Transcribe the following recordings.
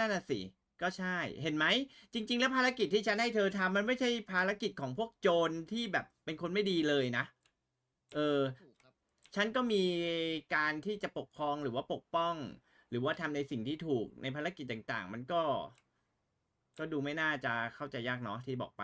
นั่นน่ะสิก็ใช่เห็นไหม จริง ๆ แล้วภารกิจที่ฉันให้เธอทำมันไม่ใช่ภารกิจของพวกโจรที่แบบเป็นคนไม่ดีเลยนะ เออถูกครับฉันก็มีการที่จะปกครองหรือว่าปกป้อง หรือว่าทำในสิ่งที่ถูกในภารกิจต่าง ๆ มันก็ ก็ดูไม่น่าจะเข้าใจยากเนาะที่บอกไป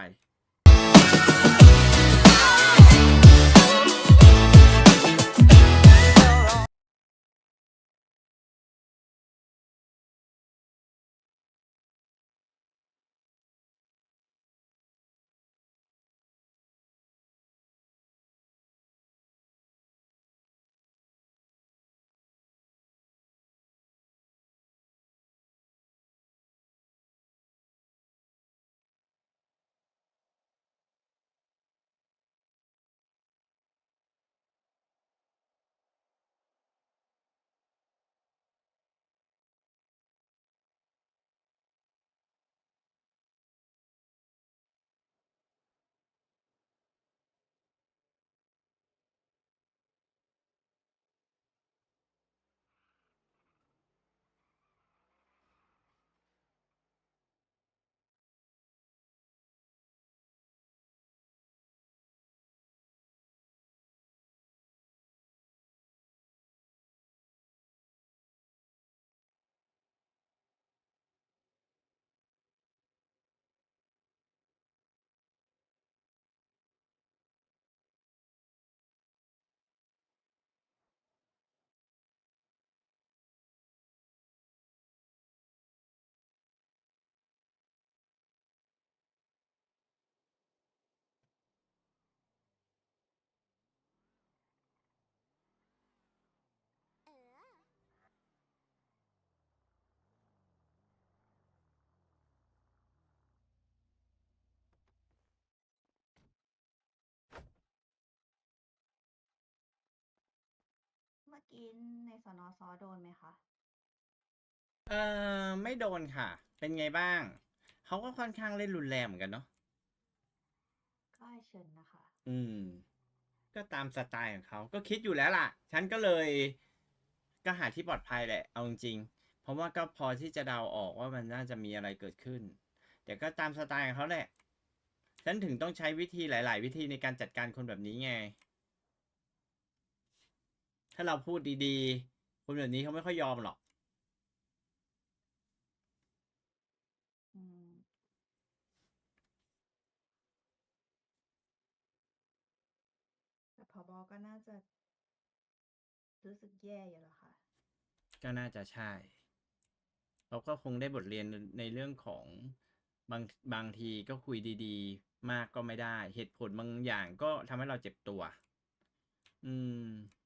เมื่อกี้ในสนอซอโดนไหมคะ เออไม่โดนค่ะ เป็นไงบ้าง เขาก็ค่อนข้างเล่นรุนแรงเหมือนกันเนาะ ก็ไอเชิญนะคะ อืม ก็ตามสไตล์ของเขา ก็คิดอยู่แล้วล่ะ ฉันก็เลย ก็หาที่ปลอดภัยแหละ เอาจริงๆเพราะว่าก็พอที่จะเดาออกว่ามันน่าจะมีอะไรเกิดขึ้น แต่ก็ตามสไตล์ของเขาแหละ ฉันถึงต้องใช้วิธีหลาย ๆ วิธีในการจัดการคนแบบนี้ไง ถ้าเราพูดดีๆ คนแบบนี้เขาไม่ค่อยยอมหรอกอืมแต่พอบอก็น่าจะรู้สึกแย่อยู่แล้วค่ะ ก็น่าจะใช่ เราก็คงได้บทเรียนในเรื่องของบางบางทีก็คุยดีๆ มากก็ไม่ได้ เหตุผลบางอย่างก็ทำให้เราเจ็บตัว อืม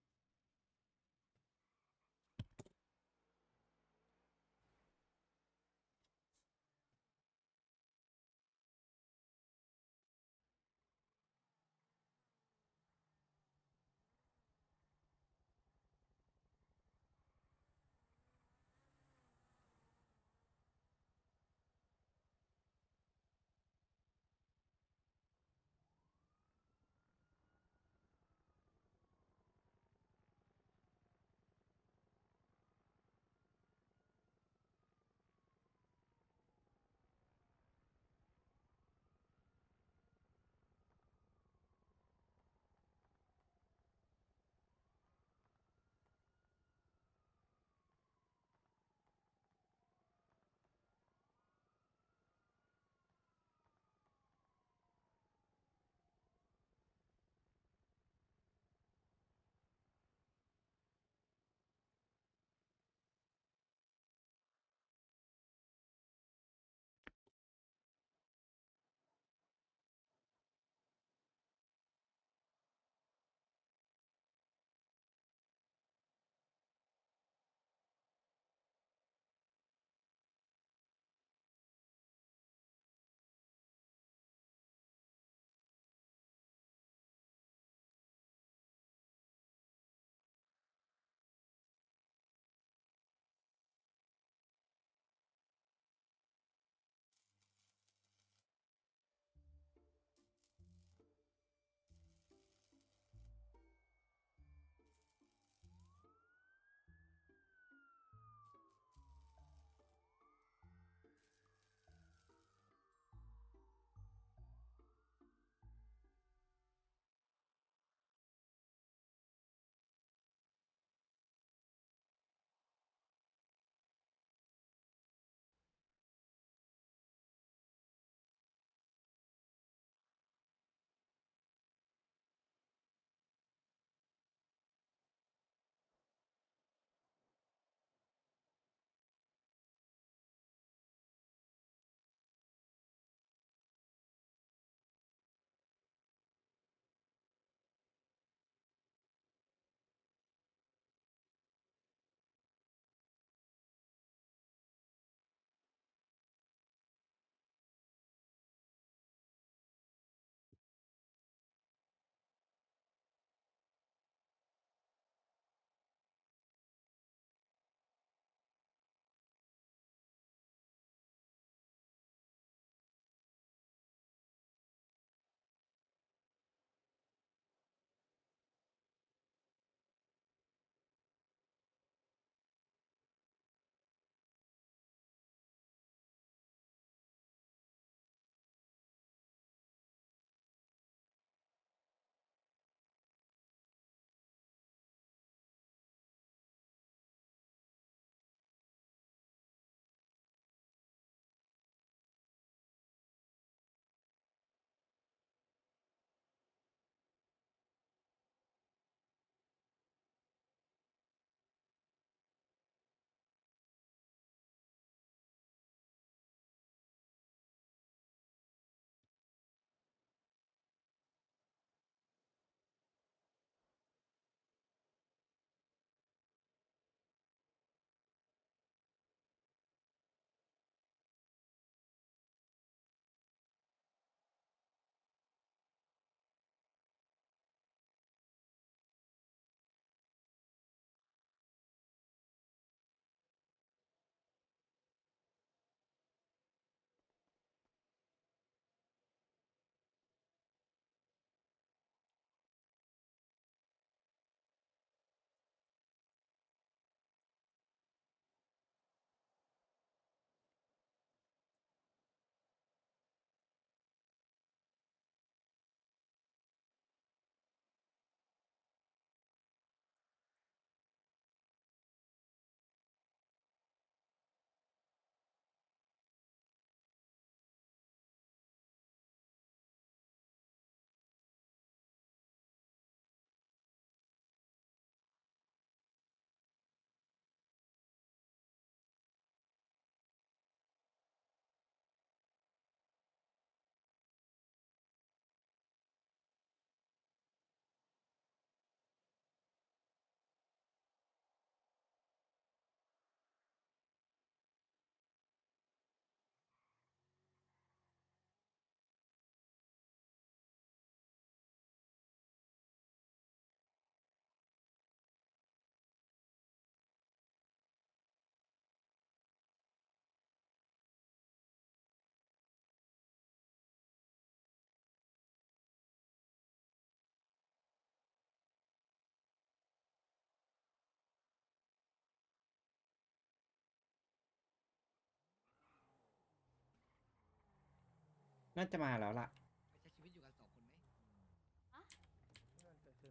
น่าจะมาแล้วล่ะไปใช้ชีวิตอยู่กันสองคนไหม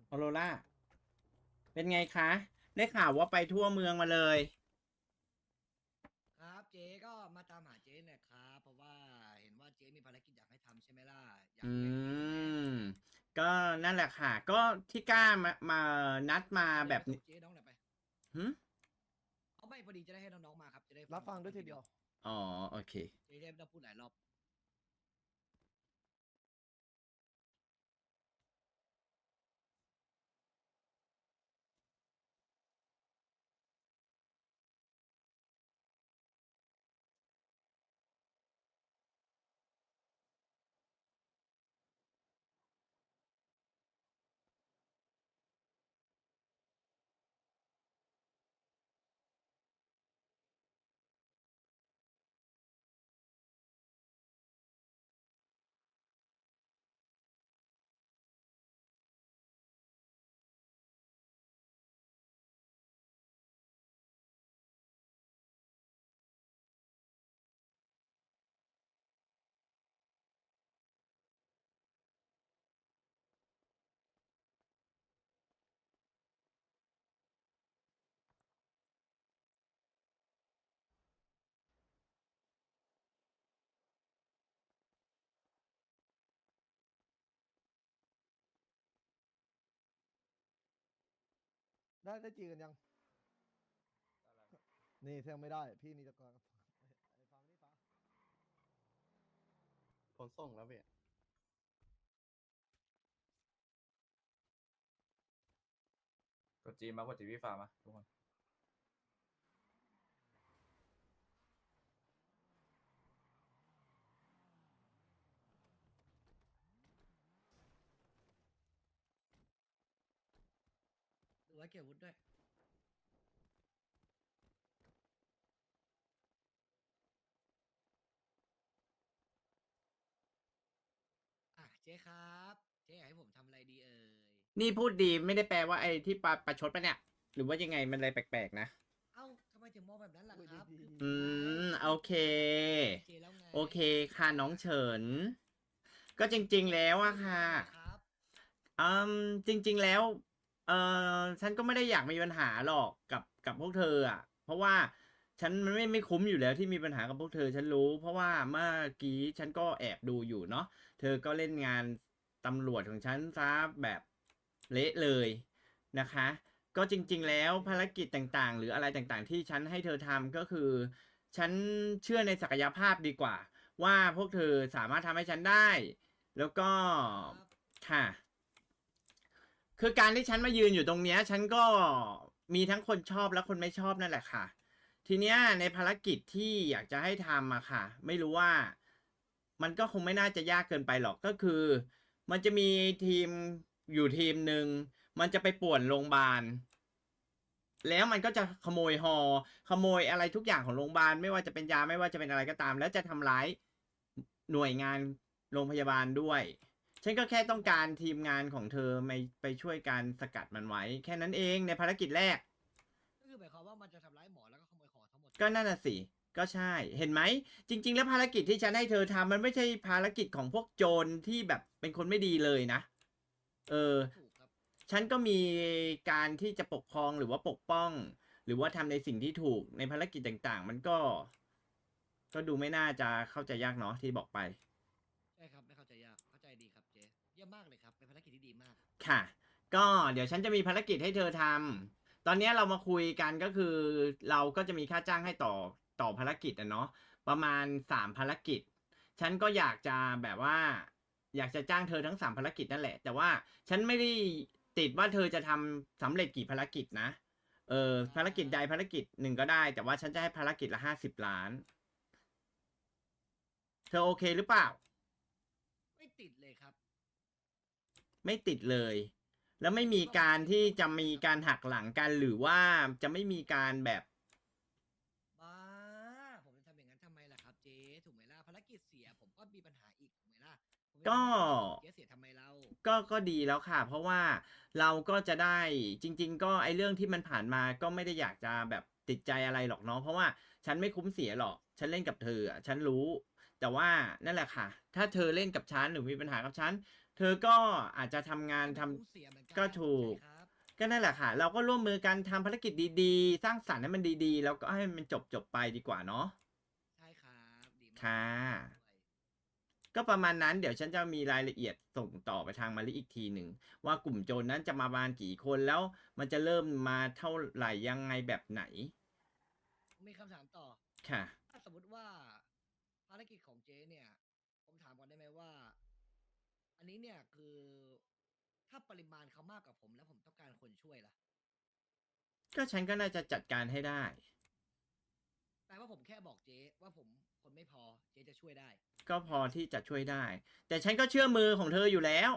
ออโรล่าเป็นไงคะ ได้ข่าวว่าไปทั่วเมืองมาเลย ครับเจ๊ก็มาตามหาเจ๊เนี่ยครับเพราะว่าเห็นว่าเจ๊มีภารกิจอยากให้ทำใช่ไหมล่ะอยากอืให้มก็นั่นแหละค่ะ ก็ที่กล้ามามานัดมาแบบเจ๊นี้เจ๊น้องหน่อยไปหึเอาไม่พอดีจะได้ให้น้องๆมาครับจะได้รับฟังด้วยทีเดียว อ๋อ โอเค เจ๊ได้ไม่ต้องพูดหลายรอบ ได้ได้จีกันยังนี่เที่ยงไม่ได้ พี่มีตะกอนไอ้ฟังนี่ฟังผลส่งแล้วเว้ยกดจีมากดจีพี่ฟ้ามาทุกคน ว้เก็บอาวุธด้วยอะเจ๊ครับ เจ๊อยากให้ผมทำอะไรดีเอ่ย นี่พูดดีไม่ได้แปลว่าไอ้ที่ปาประชดปะเนี่ย หรือว่ายังไงมันอะไรแปลกๆนะเอ้าทำไมถึงมองแบบนั้นล่ะครับอืมโอเคเจ๊แล้วไงโอเคค่ะน้องเฉิน ก็จริงๆแล้วอะค่ะ ครับ อืมจริงๆแล้ว เออฉันก็ไม่ได้อยากมีปัญหาหรอกกับกับพวกเธออะ เพราะว่าฉันมันไม่ไม่คุ้มอยู่แล้วที่มีปัญหากับพวกเธอ ฉันรู้ เพราะว่าเมื่อกี้ฉันก็แอบดูอยู่เนาะเธอก็เล่นงานตำรวจของฉันซะแบบเละเลยนะคะ ก็จริง ๆ แล้วภารกิจต่างๆ หรืออะไรต่างๆ ที่ฉันให้เธอทำก็คือ ฉันเชื่อในศักยภาพดีกว่า ว่าพวกเธอสามารถทำให้ฉันได้ แล้วก็ค่ะ คือการที่ฉันมายืนอยู่ตรงเนี้ย ฉันก็มีทั้งคนชอบและคนไม่ชอบนั่นแหละค่ะ ทีเนี้ยในภารกิจที่อยากจะให้ทำอะค่ะ ไม่รู้ว่า มันก็คงไม่น่าจะยากเกินไปหรอกก็คือ มันจะมีทีมอยู่ทีมหนึ่งมันจะไปป่วนโรงพยาบาล แล้วมันก็จะขโมยฮอขโมยอะไรทุกอย่างของโรงพยาบาล ไม่ว่าจะเป็นยาไม่ว่าจะเป็นอะไรก็ตาม แล้วจะทำร้ายหน่วยงานโรงพยาบาลด้วย ฉันก็แค่ต้องการทีมงานของเธอไปไปช่วยการสกัดมันไว้ แค่นั้นเองในภารกิจแรก ก็คือหมายความว่ามันจะทำร้ายหมอแล้วก็ขโมยของทั้งหมด ก็นั่นน่ะสิ ก็ใช่ เห็นไหม จริง ๆ แล้วภารกิจที่ฉันให้เธอทำมันไม่ใช่ภารกิจของพวกโจรที่แบบเป็นคนไม่ดีเลยนะ เออ ถูกครับ ฉันก็มีการที่จะปกครองหรือว่าปกป้อง หรือว่าทำในสิ่งที่ถูกในภารกิจต่างๆ มันก็ ก็ดูไม่น่าจะเข้าใจยากเนาะที่บอกไป ค่ะ ก็เดี๋ยวฉันจะมีภารกิจให้เธอทำตอนนี้เรามาคุยกันก็คือเราก็จะมีค่าจ้างให้ต่อต่อภารกิจอะเนาะประมาณสามภารกิจ ฉันก็อยากจะแบบว่า อยากจะจ้างเธอทั้งสามภารกิจนั่นแหละ แต่ว่าฉันไม่ได้ติดว่าเธอจะทำสำเร็จกี่ภารกิจนะ เออภารกิจใดภารกิจหนึ่งก็ได้ แต่ว่าฉันจะให้ภารกิจละห้าสิบล้าน เธอโอเคหรือเปล่า ไม่ติดเลยครับ ไม่ติดเลย แล้วไม่มีการที่จะมีการหักหลังกันหรือว่าจะไม่มีการแบบ บ้า ผมจะทำอย่างนั้นทำไมล่ะครับเจ๊ถูกไหมล่ะภารกิจเสียผมก็มีปัญหาอีกถูกไหมล่ะผมจะก็ทำให้เจ๊เสียทำไมเราก็ก็ดีแล้วค่ะ เพราะว่าเราก็จะได้จริง ๆ ก็ไอเรื่องที่มันผ่านมาก็ไม่ได้อยากจะแบบติดใจอะไรหรอกเนาะเพราะว่าฉันไม่คุ้มเสียหรอก ฉันเล่นกับเธออะฉันรู้ แต่ว่านั่นแหละค่ะ ถ้าเธอเล่นกับฉันหรือมีปัญหากับฉัน เธอก็อาจจะทำงานทำผมเสียเหมือนนก็ถูกใช่ครับก็นั่นแหละค่ะ เราก็ร่วมมือกันทำภารกิจดีๆ สร้างสรรค์ให้มันดีๆ แล้วก็ให้มันจบจบๆไปดีกว่าเนาะ ใช่ครับดีมากค่ะด้วยก็ประมาณนั้นเดี๋ยวฉันจะมีรายละเอียดส่งต่อไปทางมาริอีกทีหนึ่ง ว่ากลุ่มโจรนั้นจะมาประมาณกี่คนแล้วมันจะเริ่มมาเท่าไหร่ยังไงแบบไหนมีคำถามต่อ ค่ะ ถ้าสมมติว่าภารกิจของเจ๊เนี่ย ผมถามก่อนได้ไหมว่า อันนี้เนี่ยคือ ถ้าปริมาณเขามากกว่าผม แล้วผมต้องการคนช่วยล่ะก็ฉันก็น่าจะจัดการให้ได้ แปลว่าผมแค่บอกเจ๊ว่าผมคนไม่พอ เจ๊จะช่วยได้ ก็พอที่จะช่วยได้ แต่ฉันก็เชื่อมือของเธออยู่แล้ว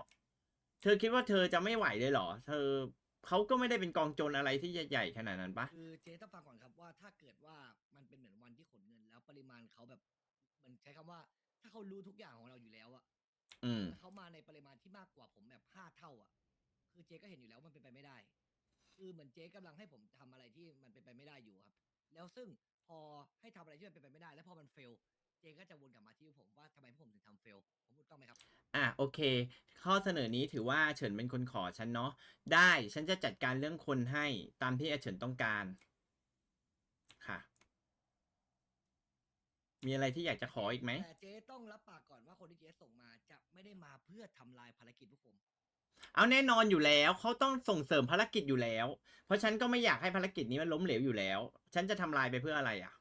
เธอคิดว่าเธอจะไม่ไหวเลยเหรอ เธอเขาก็ไม่ได้เป็นกองโจรอะไรที่ใหญ่ๆขนาดนั้นปะคือเจ๊ต้องฟังก่อนครับว่าถ้าเกิดว่ามันเป็นเหมือนวันที่ขนเงิน แล้วปริมาณเขาแบบ มันใช้คำว่า ถ้าเขารู้ทุกอย่างของเราอยู่แล้วอะ อืมแล้วเขามาในปริมาณที่มากกว่าผมแบบห้าเท่าอะคือเจ๊ก็เห็นอยู่แล้วมันเป็นไปไม่ได้ คือเหมือนเจ๊กำลังให้ผมทำอะไรที่มันเป็นไปไม่ได้อยู่ครับ แล้วซึ่งพอให้ทำอะไรที่มันเป็นไปไม่ได้ แล้วพอมันเฟล เจ๊ก็จะวนกลับมาที่ผมว่าทำไมพวกผมถึงทำเฟล ผมพูดต้องไหมครับ อะโอเค ข้อเสนอนี้ถือว่าเฉินเป็นคนขอฉันเนาะได้ฉันจะจัดการเรื่องคนให้ตามที่อาเฉินต้องการ ค่ะ มีอะไรที่อยากจะขออีกไหม แต่เจ๊ต้องรับปากก่อนว่าคนที่เจ๊ส่งมาจะไม่ได้มาเพื่อทำลายภารกิจพวกผม เอาแน่นอนอยู่แล้วเขาต้องส่งเสริมภารกิจอยู่แล้ว เพราะฉันก็ไม่อยากให้ภารกิจนี้มันล้มเหลวอยู่แล้ว ฉันจะทำลายไปเพื่ออะไรอะ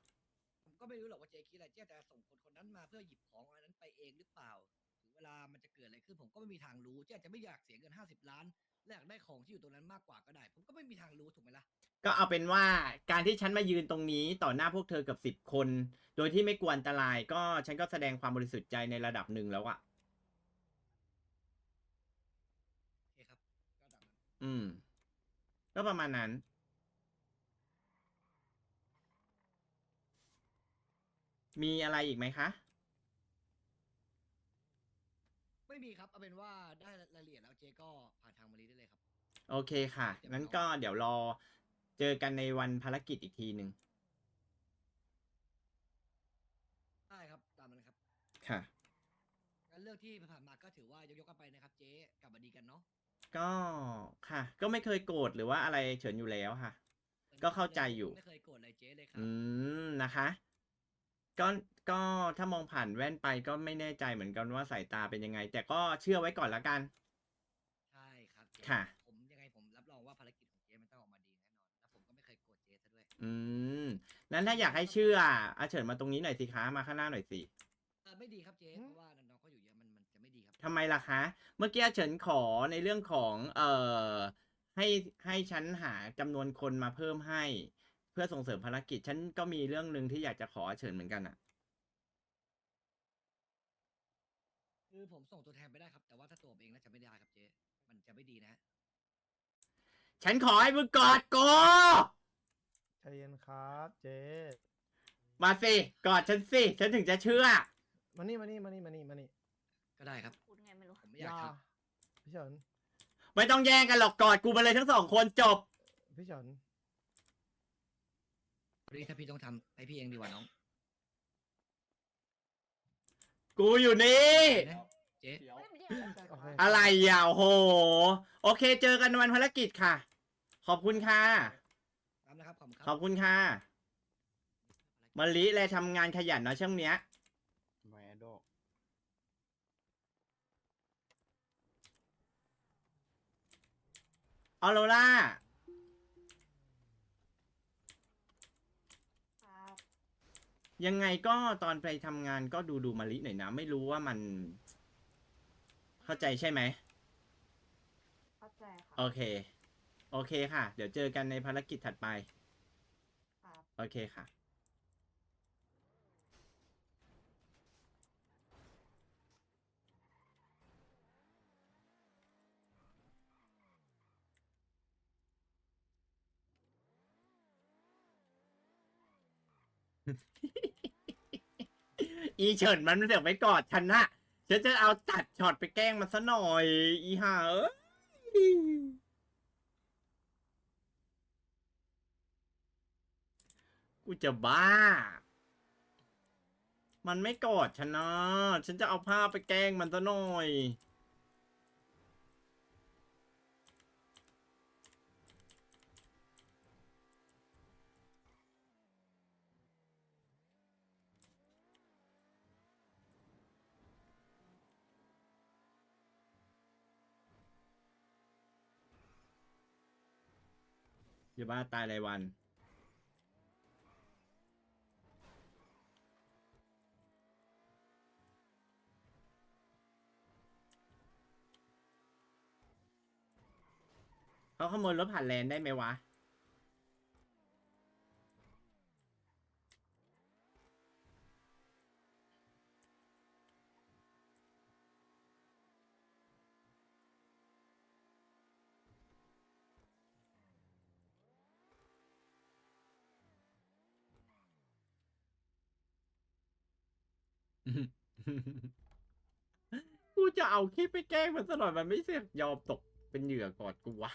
ผมก็ไม่รู้หรอกว่าเจ๊คิดอะไรเจ๊จะส่งคนคนนั้นมาเพื่อหยิบของอันนั้นไปเองหรือเปล่า ถึงเวลามันจะเกิดอะไรขึ้นผมก็ไม่มีทางรู้เจ๊อาจจะไม่อยากเสียเงินห้าสิบล้าน และอยากได้ของที่อยู่ตรงนั้นมากกว่าก็ได้ ผมก็ไม่มีทางรู้ถูกไหมล่ะ ก็เอาเป็นว่าการที่ฉันมายืนตรงนี้ต่อหน้าพวกเธอเกับสิบคน โดยที่ไม่กลัวอันตราย ก็ฉันก็แสดงความบริสุทธิ์ใจในระดับหนึ่งแล้วอะโอเคครับก็ตามนั้นอืม ก็ประมาณนั้น มีอะไรอีกไหมคะ ไม่มีครับเอาเป็นว่าได้รายละเอียดแล้วเจ๊ก็ผ่ โอเคค่ะงั้นก็เดี๋ยวรอเจอกันในวันภารกิจอีกทีหนึ่งได้ครับตามนั้นครับค่ะงั้นเรื่องที่ผ่านมาก็ถือว่ายกๆกันไปนะครับ เจ๊กลับมาดีกันเนาะก็ค่ะ ก็ไม่เคยโกรธหรือว่าอะไรเฉินอยู่แล้วค่ะ ก็เข้าใจอยู่ไม่เคยโกรธอะไรเจ๊เลยครัอืมนะคะ ก็ก็ถ้ามองผ่านแว่นไปก็ไม่แน่ใจเหมือนกันว่าสายตาเป็นยังไง แต่ก็เชื่อไว้ก่อนละกัน ใช่ครับเจ๊ค่ะ อืมนั้นถ้าอยากให้เชื่ออาเฉินมาตรงนี้หน่อยสิคะมาข้างหน้าหน่อยสิเออไม่ดีครับเจ๊อืมเพราะว่าน้องๆเขาอยู่เยอะมันมันจะไม่ดีครับทำไมล่ะคะ เมื่อกี้อาเฉินขอในเรื่องของ เอ่อให้ให้ฉันหาจำนวนคนมาเพิ่มให้ เพื่อส่งเสริมภารกิจฉันก็มีเรื่องหนึ่งที่อยากจะขออาเฉินเหมือนกันอะคือผมส่งตัวแทนไปได้ครับ แต่ว่าถ้าตัวผมเองน่าจะไม่ได้ครับเจ๊มันจะไม่ดีนะ ฉันขอให้มึงกอดกู ใจเย็นครับเจ๊มาสิกอดฉันสิฉันถึงจะเชื่อ มานี่มานี่มานี่มานี่มานี่ก็ได้ครับ พูดไงไม่รู้ ผมไม่อยากทพี่เฉินไม่ต้องแย่งกันหรอกกอดกูมาเลยทั้งสองคนจบ พี่เฉินำรีถ้าพี่ต้องทำให้พี่เองดีกว่าน้องกูอยู่นี่นะเจ๊โอเคอะไรอะโอ้โห โอเค เจอกันวันภารกิจค่ะ ขอบคุณค่ะตามนะครับ ขอบคุณคขรัอบคุณค่ะมะลิเลยทำงานขยันเนอะช่วงเนี้ยแวโดออโรล่า ครับยังไงก็ตอนไปทำงานก็ดูดูมะลิหน่อยนะ ไม่รู้ว่ามัน เข้าใจใช่ไหม เข้าใจค่ะ โอเค โอเคค่ะ เดี๋ยวเจอกันในภารกิจถัดไปครับ โอเคค่ะ อีเฉินมันเสือกไปกอดฉันนะฉันจะเอาตัดช็อตไปแกล้งมันซะหน่อย อีห่าเอ้ย กูจะบ้า มันไม่กอดฉันนะ ฉันจะเอาผ้าไปแกล้งมันซะหน่อย อย่าบ้าตายรายวัน เขาขโมยรถผ่านแลนได้ไหมวะ กูจะเอาคลิปไปแกล้งมันซะหน่อยมันไม่เสียยอมตกเป็นเหยื่อกอดกูวะ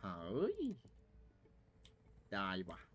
เฮ้ย ได้ว่ะ